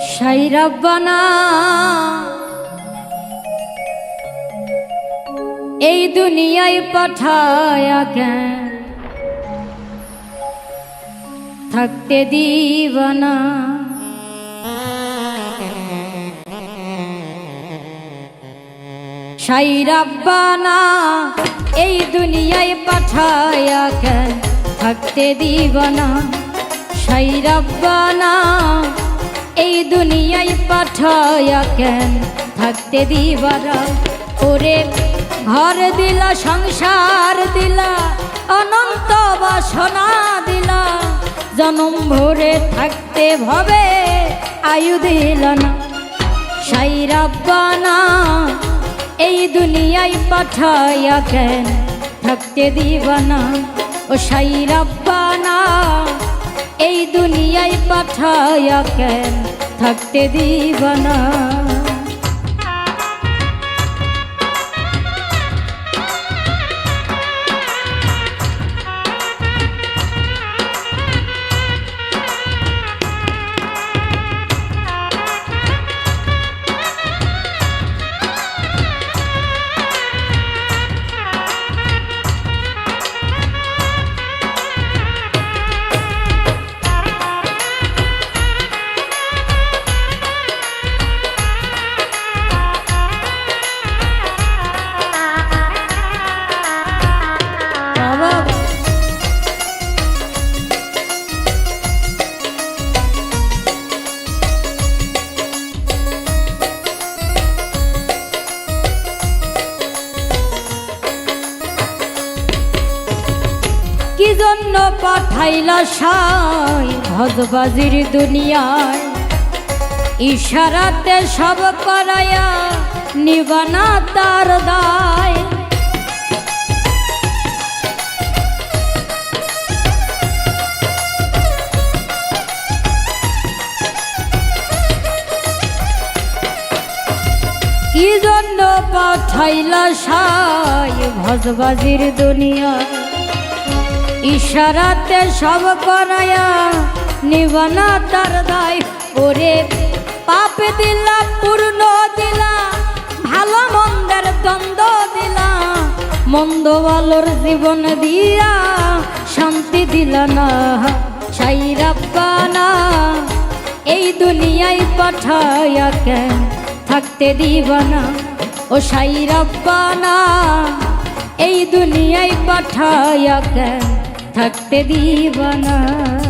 সাই এই দুনিয়ায় পাঠায়া কেন? থাকতে দিবানা। সাই রব্বানা এই দুনিয়ায় পাঠায়া কেন? থাকতে দিবানা। সাই রব্বানা এই দুনিয়ায় পাঠায়া কেন থাকতে দিবারা? ওরে ঘর দিলা, সংসার দিলা, অনন্ত বাসনা দিলা। জনম ভরে থাকতে ভবে, আয়ু দিল না। সাই রাব্বানা এই দুনিয়ায় পাঠায়া কেন থাকতে দিবানা? ও সাই রাব্বানা এই দুনিয়ায় পাঠায়া কেন থাকতে দিবানা পাঠাইলা সাই ভজবাজির দুনিয়ায়। ইশারাতে সব করায়া নিবানা তার দায়। কি জন্য পাঠাইলা সাই ভজবাজির দুনিয়া ইশারাতে সব করায়া নিবানা তার দায়। ওরে পাপ দিলা, পূর্ণ দিলা, ভালো মন্দের দ্বন্দ্ব দিলা। মন্দ ভালোর জীবন দিয়া শান্তি দিলা না। সাই রাব্বানা এই দুনিয়ায় পাঠায়া কেন থাকতে দিবানা? ও সাই রাব্বানা এই দুনিয়ায় পাঠায়া কেন থাকতে দিবানা বাবা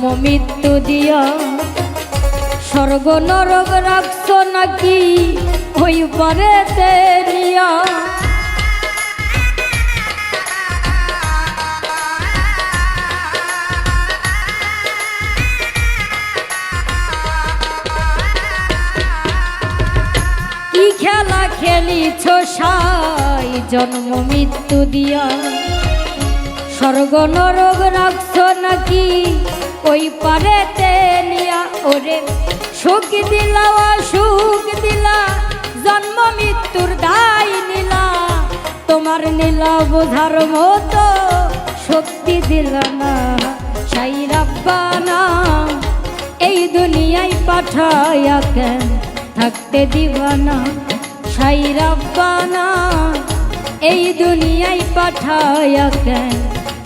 জন্ম মৃত্যু দিয়া। স্বর্গ নরক রাখছ নাকি ওই পারে তেরিয়া খেলা খেলিছ সাই জন্ম মৃত্যু দিয়া? স্বর্গ নরক রাখছ নাকি ওই পারে নিয়া ওরে সুখ দিলা ও সুখ দিলা, জন্ম মৃত্যুর দায় নিলা। তোমার নীলা বোঝার মতো শক্তি দিল না। সাই রাব্বানা, এই দুনিয়ায় পাঠায়া কেন থাকতে দিবানা? সাই রাব্বানা, এই দুনিয়ায় পাঠায়া কেন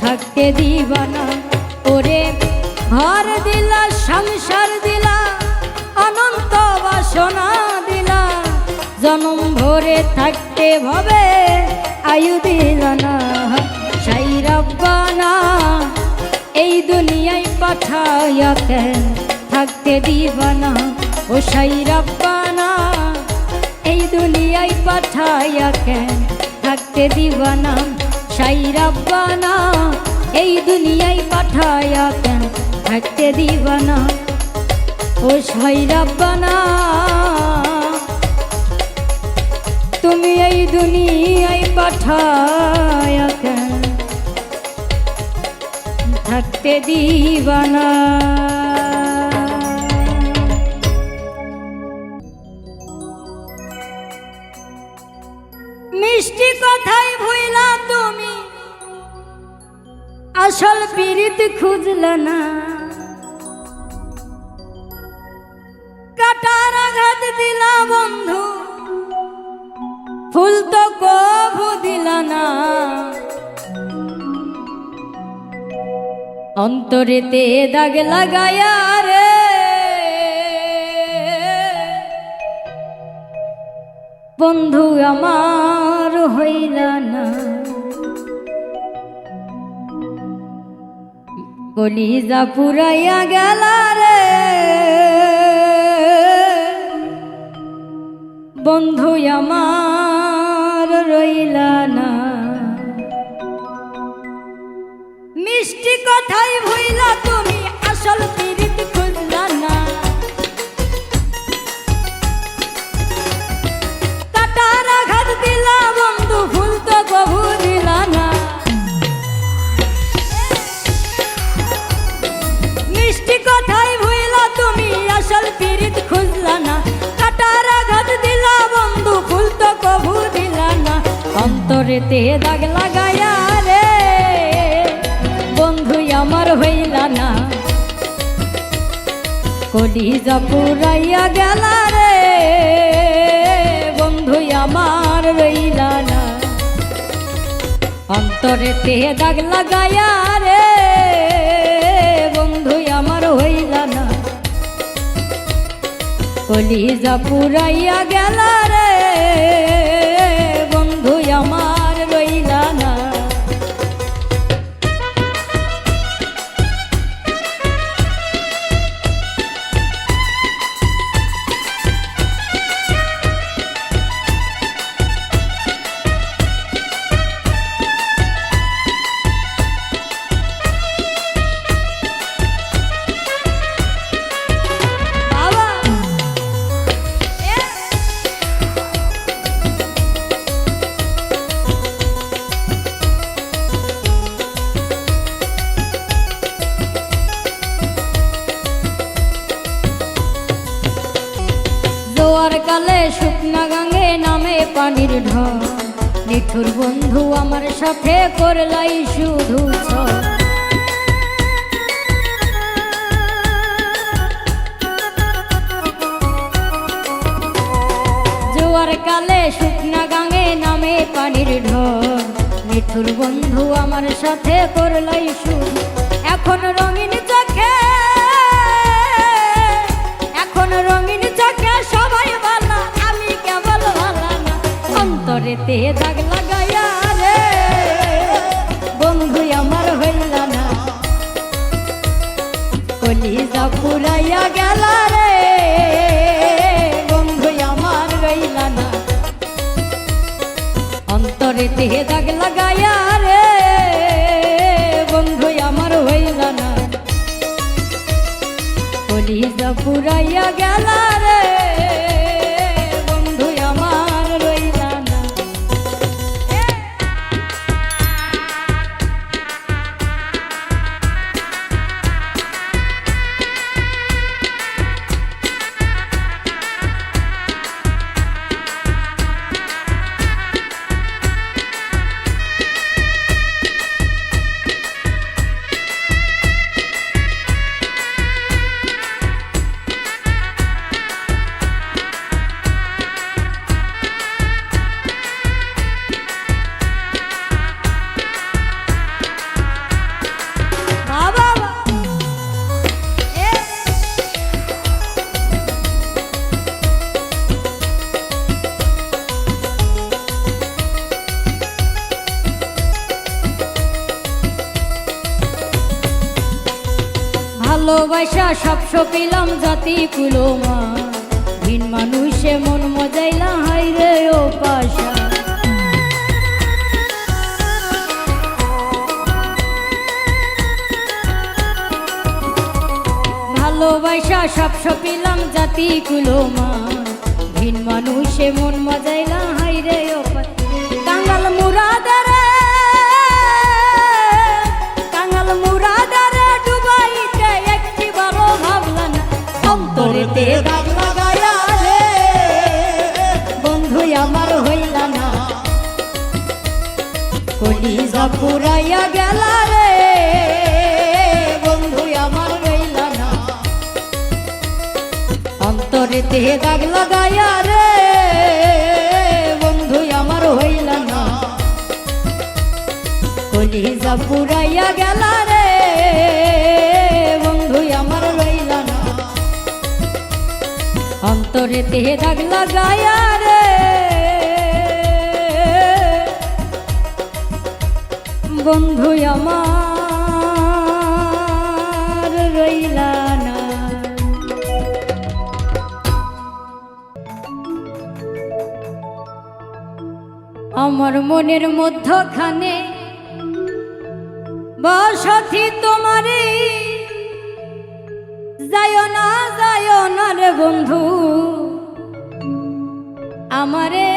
থাকতে দিবানা? ওরে ঘর দিলা, সংসার দিলা, অনন্ত বাসনা দিলা। জনম ভরে থাকতে ভাবে আয়ু দিল না। সাই রব্বানা, এই দুনিয়ায় পাঠাইয়া কেন থাকতে দিবানা। ও সাই রব্বানা, এই দুনিয়ায় পাঠাইয়া কেন থাকতে দিবানা। সাই রব্বানা, এই দুনিয়ায় পাঠাইয়া থাকতে দিবানা, ও সাই রব্বানা তুমি এই দুনিয়ায় পাঠায়া থাকতে দিবানা। মিষ্টি কথাই ভুইলা তুমি, আসল পীড়িত খুঁজল না। ফুল তো কভু দিল না। অন্তরেতে দাগ লাগায়া রে। বন্ধু আমার হইল না। কলিজা পুরাইয়া গেল রে। বন্ধু আমার রইল না। মিষ্টি কথাই ভুইলা তুমি আসল পীড়িত খুঁজলা না। কাটার আঘাত দিলা অন্তরেতে দাগ লাগায়া রে, বন্ধু, আমার হইলা না। কলিজা পুরাইয়া গেল রে, বন্ধু, আমার রইলা না। অন্তরেতে দাগ লাগায়া রে, বন্ধু, আমার হইলা না। কলিজা পুরাইয়া গেল রে নিঠুর বন্ধু আমার সাথে করলাই শুধু জোয়ার কালে শুকনা গাঙ্গে নামে পানির ঢল। মিঠুর বন্ধু আমার সাথে করলাই শুধু। এখন রঙিন চোখে, এখন রঙিন চোখে সবাই ভালো আমি কেবল ভালো না, অন্তরেতে দাগ গেল সব সপিলাম জাতি কুলোমা ভিন মানুষে মন মজাইলা হাই রে ও পাশা। ভালোবাসা সব সপিলাম জাতি কুলোমা ভিন মানুষে মন মজাইলা হাই রে ও রে। বন্ধু আমার হইলা না। পুরাইয়া গেলা আমার রইলা না। দাগ রে। বন্ধু আমার হইলা না। পুরাইয়া গেলা রে। অন্তরেতে দাগ লাগায়া রে। বন্ধু আমার রইলা না। আমার মনের মধ্যখানে বসতি তোমারে যায় না। যায় না রে বন্ধু, আমারে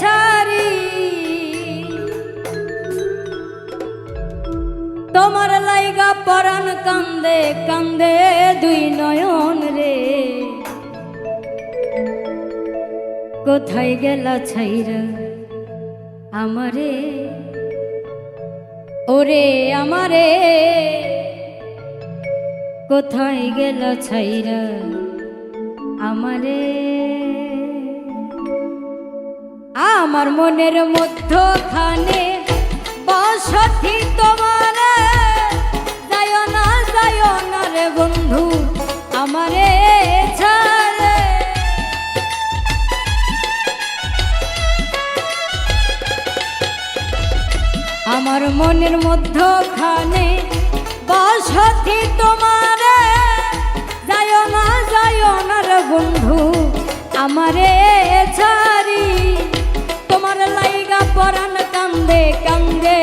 ছাড়ি। তোমার লাইগা পরাণ কান্দে কান্দে দুই নয়ন রে। কোথায় গেলা ছাইরা আমারে? ওরে আমারে। কোথায় গেল ছাইরা আমারে? আমার মনের মধ্য মধ্যখানে বসতি তোমার। যায় না যায় না রে বন্ধু, আমারে আমার মনের মধ্য মধ্যখানে বসতি তোমার। না যায় না রে বন্ধু, আমারে ছাড়ি। তোমার লাইগা পরাণ কান্দে কান্দে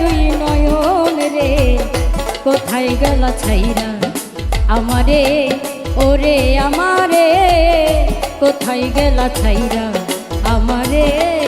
দুই নয়ন রে। কোথায় গেল ছাইরা? আমারে, ওরে আমারে। কোথায় গেল ছাইরা? আমারে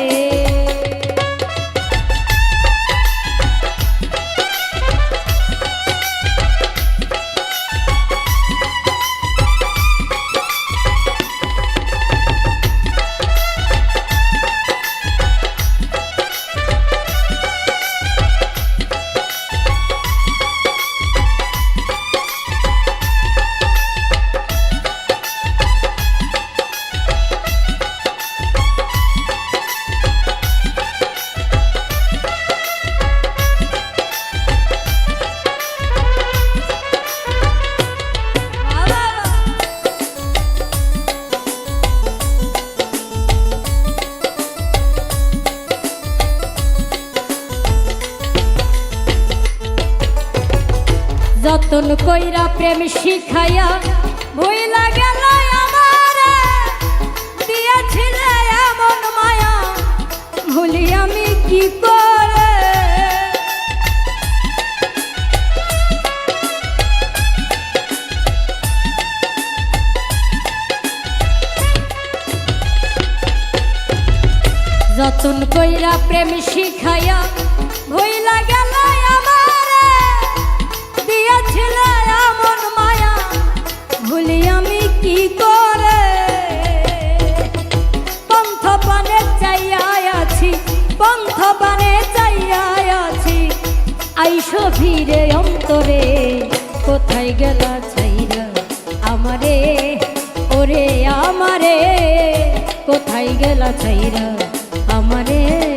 যতন কইরা প্রেম শিখাইয়া ভইলা গেল আমারে। দিয়েছিলে এমন মায়া, ভুলি আমি কি করে? যতন কইরা প্রেম শিখাইয়া আইসো ভিড়ে অন্তরে কোথায় গেলা ছাইরা আমারে? ওরে আমারে কোথায় গেলা ছাইরা আমারে?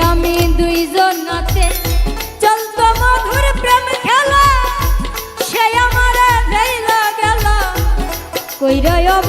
আমি দুইজন নাতে চলতো মধুর প্রেম খেলা সে আমার গেল। কইরাই অব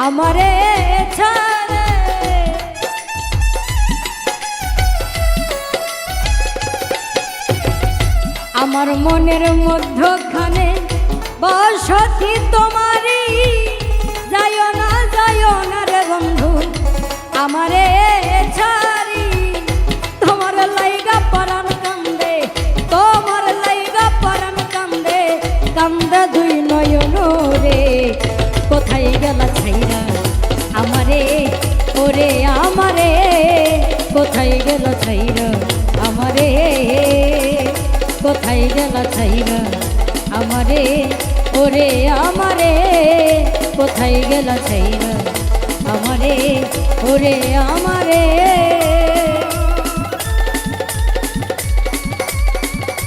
আমারে আমার মনের মধ্যখানে বসতি তোমারই। যায় না যায় না রে বন্ধু আমারে কোথায় গেল ছাইরা? আমারে, কোথায় গেল ছাইরা? আমারে, ওরে আমারে, কোথায় গেল ছাইরা? আমারে, ওরে আমারে।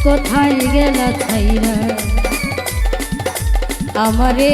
কোথায় গেল ছাইরা? আমারে।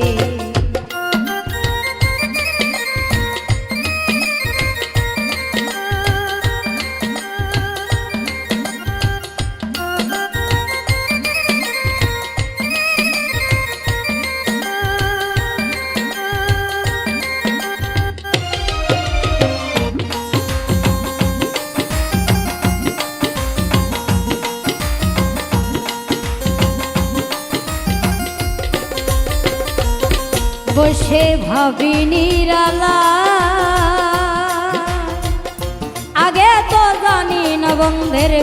ভাবি নিরালা আগে তো জানি না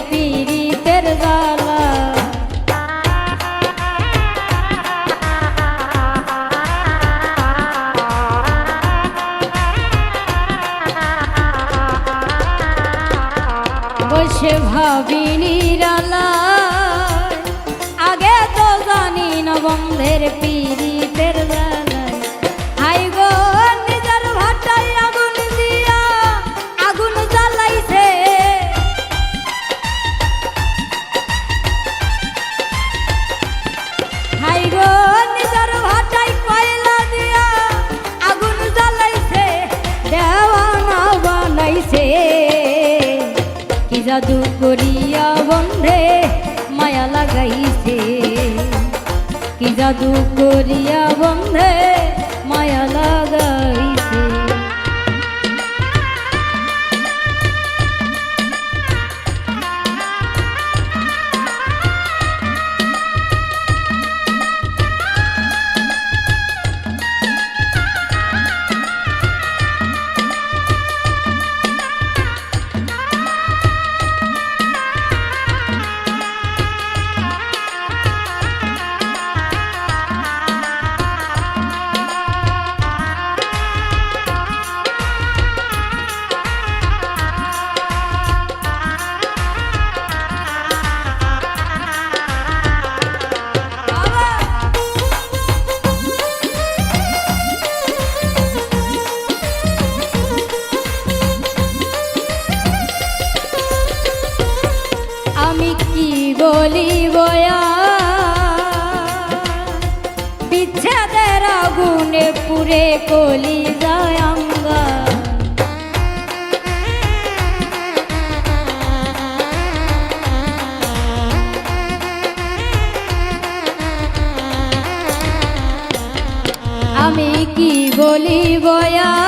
পীড়িতের জ্বালা। বসে ভাবি নিরালা করিয়া বন্ধে মায়া লাগাইছে বলি বয়া। বিচ্ছেদের আগুনে পুরে কলি যায় আমি কি বলি বয়া?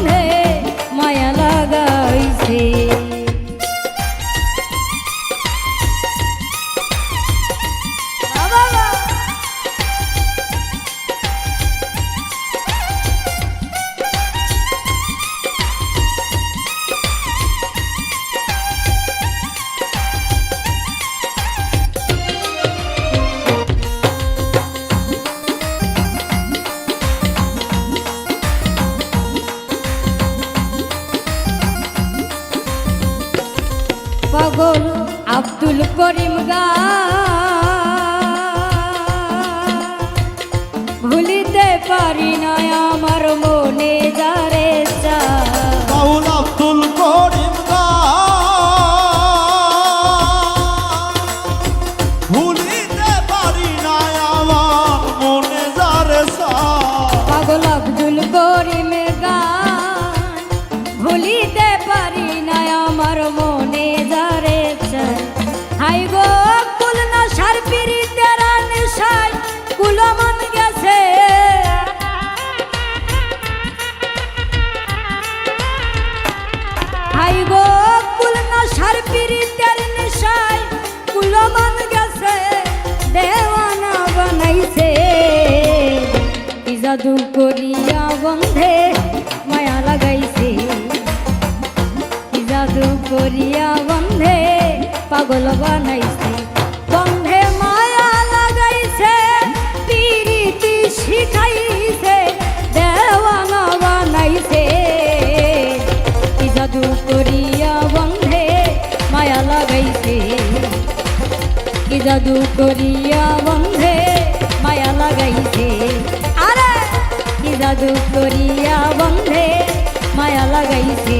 Marina ya. পাগল বানাইছে। বন্ধে মায়া লাগাইছে, পিরিতি শিখাইছে, দেওয়ানা বানাইছে। কি জাদু করিয়া বন্ধে মায়া লাগাইছে। কি জাদু করিয়া বন্ধে মায়া লাগাইছে। আরে! কি জাদু করিয়া বন্ধে মায়া লাগাইছে।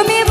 তুমি